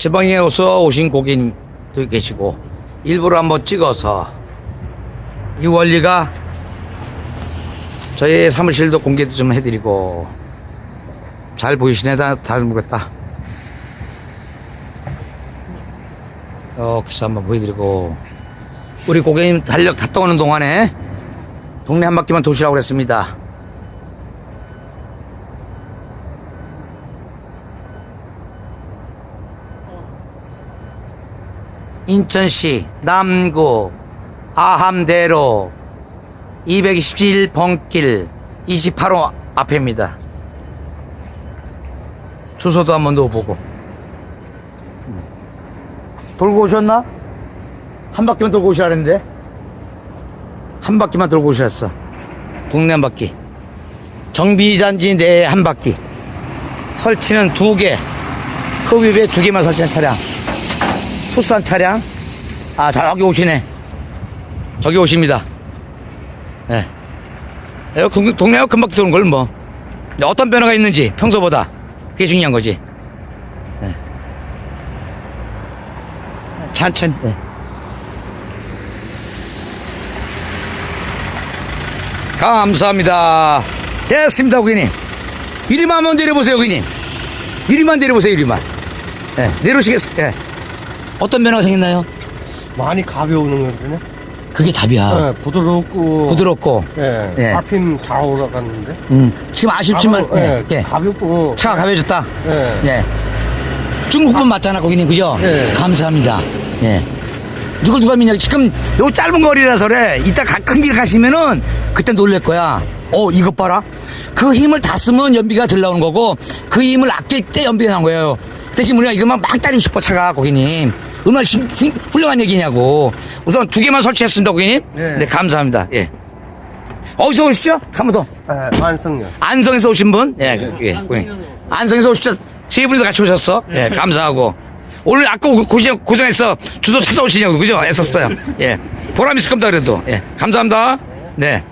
지방에서 오신 고객님도 계시고 일부러 한번 찍어서 이 원리가 저희 사무실도 공개도 좀 해드리고 잘 보이시네. 다, 다들 모르겠다. 이렇게 한번 보여드리고 우리 고객님 달력 갔다 오는 동안에 동네 한 바퀴만 도시라고 그랬습니다 인천시 남구 아함대로 227 번길 28호 앞에입니다. 주소도 한번 넣어보고. 돌고 오셨나? 한 바퀴만 돌고 오시라 그랬는데? 한 바퀴만 돌고 오셨어. 국내 한 바퀴. 정비단지 내한 바퀴. 설치는 두 개. 흡입에 두 개만 설치한 차량. 투싼 차량. 아, 저기 오시네. 저기 오십니다. 예. 네. 동네가 금방 도는 걸 뭐. 근데 어떤 변화가 있는지 평소보다 그게 중요한 거지. 예. 천천히. 예. 감사합니다. 됐습니다, 고객님. 이리만 한번 내려보세요, 고객님. 이리만 내려보세요, 이리만. 예, 내려오시겠어요? 예. 어떤 변화가 생겼나요? 많이 가벼우는 거거든요. 그게 답이야. 네, 부드럽고. 부드럽고. 예. 예. 앞힘 잘 올라갔는데. 음, 지금 아쉽지만, 가벼- 예, 예, 예. 가볍고. 차가 가벼워졌다. 예. 예. 중국분 맞잖아, 거기는, 그죠? 예. 감사합니다. 예. 누가 누가 믿냐. 지금 요 짧은 거리라서 그래. 이따 가- 큰 길 가시면은 그때 놀랄 거야. 어, 이것 봐라. 그 힘을 다 쓰면 연비가 덜 나오는 거고 그 힘을 아낄 때 연비가 나온 거예요. 대신 우리가 이것만 막 따리고 싶어, 차가, 고객님. 얼마나 심- 후- 훌륭한 얘기냐고. 우선 두 개만 설치했습니다, 고객님. 예. 네, 감사합니다. 예. 어디서 오시죠? 한 번 더. 예, 안성요. 안성에서 오신 분? 예, 그, 예. 고객님. 안성에서 오셨죠? 세 분이서 같이 오셨어? 예, 감사하고. 오늘 아까 고- 고생, 고생했어. 주소 찾아오시냐고, 그죠? 애썼어요. 예. 보람 있을 겁니다, 그래도. 예. 감사합니다. 네.